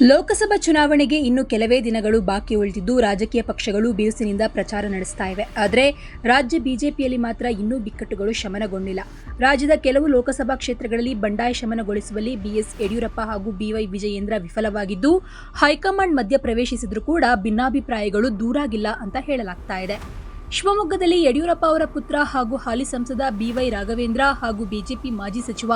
ಲೋಕಸಭಾ ಚುನಾವಣೆಗೆ ಇನ್ನು ಕೆಲವೇ ದಿನಗಳು ಬಾಕಿ ಉಳಿದಿದ್ದು ರಾಜಕೀಯ ಪಕ್ಷಗಳು ಬಿರುಸಿನಿಂದ ಪ್ರಚಾರ ನಡೆಸ್ತಾ ಇವೆ. ಆದರೆ ರಾಜ್ಯ ಬಿಜೆಪಿಯಲ್ಲಿ ಮಾತ್ರ ಇನ್ನೂ ಬಿಕ್ಕಟ್ಟುಗಳು ಶಮನಗೊಂಡಿಲ್ಲ. ರಾಜ್ಯದ ಕೆಲವು ಲೋಕಸಭಾ ಕ್ಷೇತ್ರಗಳಲ್ಲಿ ಬಂಡಾಯ ಶಮನಗೊಳಿಸುವಲ್ಲಿ ಬಿಎಸ್ ಯಡಿಯೂರಪ್ಪ ಹಾಗೂ ಬಿವೈ ವಿಜಯೇಂದ್ರ ವಿಫಲವಾಗಿದ್ದು, ಹೈಕಮಾಂಡ್ ಮಧ್ಯ ಪ್ರವೇಶಿಸಿದರೂ ಕೂಡ ಭಿನ್ನಾಭಿಪ್ರಾಯಗಳು ದೂರಾಗಿಲ್ಲ ಅಂತ ಹೇಳಲಾಗ್ತಾ ಇದೆ. ಶಿವಮೊಗ್ಗದಲ್ಲಿ ಯಡಿಯೂರಪ್ಪ ಅವರ ಪುತ್ರ ಹಾಗೂ ಹಾಲಿ ಸಂಸದ ಬಿವೈ ರಾಘವೇಂದ್ರ ಹಾಗೂ ಬಿಜೆಪಿ ಮಾಜಿ ಸಚಿವ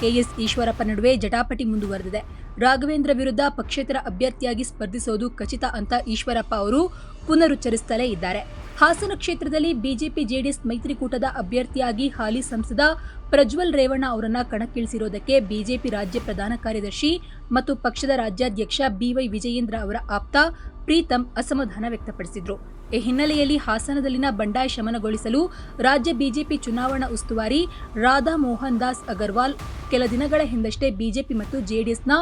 ಕೆಎಸ್ ಈಶ್ವರಪ್ಪ ನಡುವೆ ಜಟಾಪಟಿ ಮುಂದುವರೆದಿದೆ. ರಾಘವೇಂದ್ರ ವಿರುದ್ಧ ಪಕ್ಷೇತರ ಅಭ್ಯರ್ಥಿಯಾಗಿ ಸ್ಪರ್ಧಿಸೋದು ಖಚಿತ ಅಂತ ಈಶ್ವರಪ್ಪ ಅವರು ಪುನರುಚ್ಚರಿಸುತ್ತಲೇ ಇದ್ದಾರೆ. ಹಾಸನ ಕ್ಷೇತ್ರದಲ್ಲಿ ಬಿಜೆಪಿ ಜೆಡಿಎಸ್ ಮೈತ್ರಿಕೂಟದ ಅಭ್ಯರ್ಥಿಯಾಗಿ ಹಾಲಿ ಸಂಸದ ಪ್ರಜ್ವಲ್ ರೇವಣ್ಣ ಅವರನ್ನು ಕಣಕ್ಕಿಳಿಸಿರೋದಕ್ಕೆ ಬಿಜೆಪಿ ರಾಜ್ಯ ಪ್ರಧಾನ ಕಾರ್ಯದರ್ಶಿ ಮತ್ತು ಪಕ್ಷದ ರಾಜ್ಯಾಧ್ಯಕ್ಷ ಬಿವೈ ವಿಜಯೇಂದ್ರ ಅವರ ಆಪ್ತ ಪ್ರೀತಂ ಅಸಮಾಧಾನ ವ್ಯಕ್ತಪಡಿಸಿದ್ರು. ಈ ಹಿನ್ನೆಲೆಯಲ್ಲಿ ಹಾಸನದಲ್ಲಿನ ಬಂಡಾಯ ಶಮನಗೊಳಿಸಲು ರಾಜ್ಯ ಬಿಜೆಪಿ ಚುನಾವಣಾ ಉಸ್ತುವಾರಿ ರಾಧಾ ಮೋಹನ್ ದಾಸ್ ಅಗರ್ವಾಲ್ ಕೆಲ ದಿನಗಳ ಹಿಂದಷ್ಟೇ ಬಿಜೆಪಿ ಮತ್ತು ಜೆಡಿಎಸ್ನ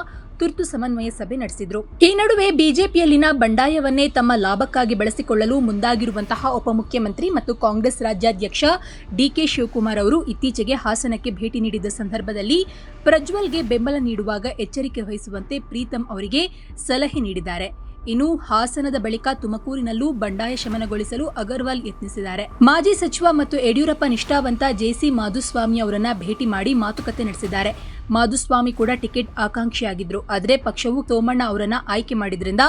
ತುರ್ತು ಸಮನ್ವಯ ಸಭೆ ನಡೆಸಿದ್ರು. ಈ ನಡುವೆ ಬಿಜೆಪಿಯಲ್ಲಿನ ಬಂಡಾಯವನ್ನೇ ತಮ್ಮ ಲಾಭಕ್ಕಾಗಿ ಬಳಸಿಕೊಳ್ಳಲು ಮುಂದಾಗಿರುವಂತಹ ಉಪಮುಖ್ಯಮಂತ್ರಿ ಮತ್ತು ಕಾಂಗ್ರೆಸ್ ರಾಜ್ಯಾಧ್ಯಕ್ಷ ಡಿಕೆ ಶಿವಕುಮಾರ್ ಅವರು ಇತ್ತೀಚೆಗೆ ಹಾಸನಕ್ಕೆ ಭೇಟಿ ನೀಡಿದ್ದ ಸಂದರ್ಭದಲ್ಲಿ ಪ್ರಜ್ವಲ್ಗೆ ಬೆಂಬಲ ನೀಡುವಾಗ ಎಚ್ಚರಿಕೆ ವಹಿಸುವಂತೆ ಪ್ರೀತಂ ಅವರಿಗೆ ಸಲಹೆ ನೀಡಿದ್ದಾರೆ. ಇನ್ನು ಹಾಸನದ ಬಳಿಕ ತುಮಕೂರಿನಲ್ಲೂ ಬಂಡಾಯ ಶಮನಗೊಳಿಸಲು ಅಗರ್ವಾಲ್ ಯತ್ನಿಸಿದ್ದಾರೆ. ಮಾಜಿ ಸಚಿವ ಮತ್ತು ಯಡಿಯೂರಪ್ಪ ನಿಷ್ಠಾವಂತ ಜೆಸಿ ಮಾಧುಸ್ವಾಮಿ ಅವರನ್ನ ಭೇಟಿ ಮಾಡಿ ಮಾತುಕತೆ ನಡೆಸಿದ್ದಾರೆ. ಮಾಧುಸ್ವಾಮಿ ಕೂಡ ಟಿಕೆಟ್ ಆಕಾಂಕ್ಷಿಯಾಗಿದ್ರು. ಆದರೆ ಪಕ್ಷವು ಸೋಮಣ್ಣ ಅವರನ್ನ ಆಯ್ಕೆ ಮಾಡಿದ್ರಿಂದ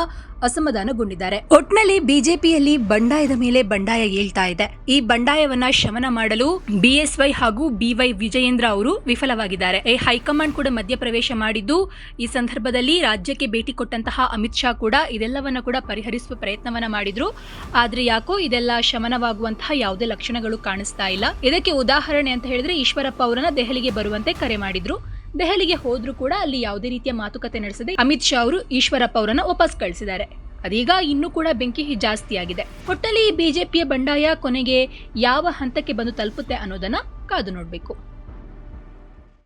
ಅಸಮಾಧಾನಗೊಂಡಿದ್ದಾರೆ. ಒಟ್ನಲ್ಲಿ ಬಿಜೆಪಿಯಲ್ಲಿ ಬಂಡಾಯದ ಮೇಲೆ ಬಂಡಾಯ ಏಳ್ತಾ ಇದೆ. ಈ ಬಂಡಾಯವನ್ನ ಶಮನ ಮಾಡಲು ಬಿಎಸ್ವೈ ಹಾಗೂ ಬಿವೈ ವಿಜಯೇಂದ್ರ ಅವರು ವಿಫಲವಾಗಿದ್ದಾರೆ. ಈ ಹೈಕಮಾಂಡ್ ಕೂಡ ಮಧ್ಯಪ್ರವೇಶ ಮಾಡಿದ್ದು ಈ ಸಂದರ್ಭದಲ್ಲಿ ರಾಜ್ಯಕ್ಕೆ ಭೇಟಿ ಕೊಟ್ಟಂತಹ ಅಮಿತ್ ಶಾ ಕೂಡ ಇದೆಲ್ಲವನ್ನ ಕೂಡ ಪರಿಹರಿಸುವ ಪ್ರಯತ್ನವನ್ನ ಮಾಡಿದ್ರು. ಆದ್ರೆ ಯಾಕೋ ಇದೆಲ್ಲ ಶಮನವಾಗುವಂತಹ ಯಾವುದೇ ಲಕ್ಷಣಗಳು ಕಾಣಿಸ್ತಾ ಇಲ್ಲ. ಇದಕ್ಕೆ ಉದಾಹರಣೆ ಅಂತ ಹೇಳಿದ್ರೆ ಈಶ್ವರಪ್ಪ ಅವರನ್ನ ದೆಹಲಿಗೆ ಬರುವಂತೆ ಕರೆ ಮಾಡಿದ್ರು. ದೆಹಲಿಗೆ ಹೋದ್ರೂ ಕೂಡ ಅಲ್ಲಿ ಯಾವುದೇ ರೀತಿಯ ಮಾತುಕತೆ ನಡೆಸದೆ ಅಮಿತ್ ಶಾ ಅವರು ಈಶ್ವರಪ್ಪ ಅವರನ್ನ ವಾಪಸ್ ಕಳಿಸಿದ್ದಾರೆ. ಅದೀಗ ಇನ್ನೂ ಕೂಡ ಬೆಂಕಿ ಜಾಸ್ತಿ ಆಗಿದೆ ಒಟ್ಟಲ್ಲಿ ಬಿಜೆಪಿಯ ಬಂಡಾಯ ಕೊನೆಗೆ ಯಾವ ಹಂತಕ್ಕೆ ಬಂದು ತಲುಪುತ್ತೆ ಅನ್ನೋದನ್ನ ಕಾದು ನೋಡಬೇಕು.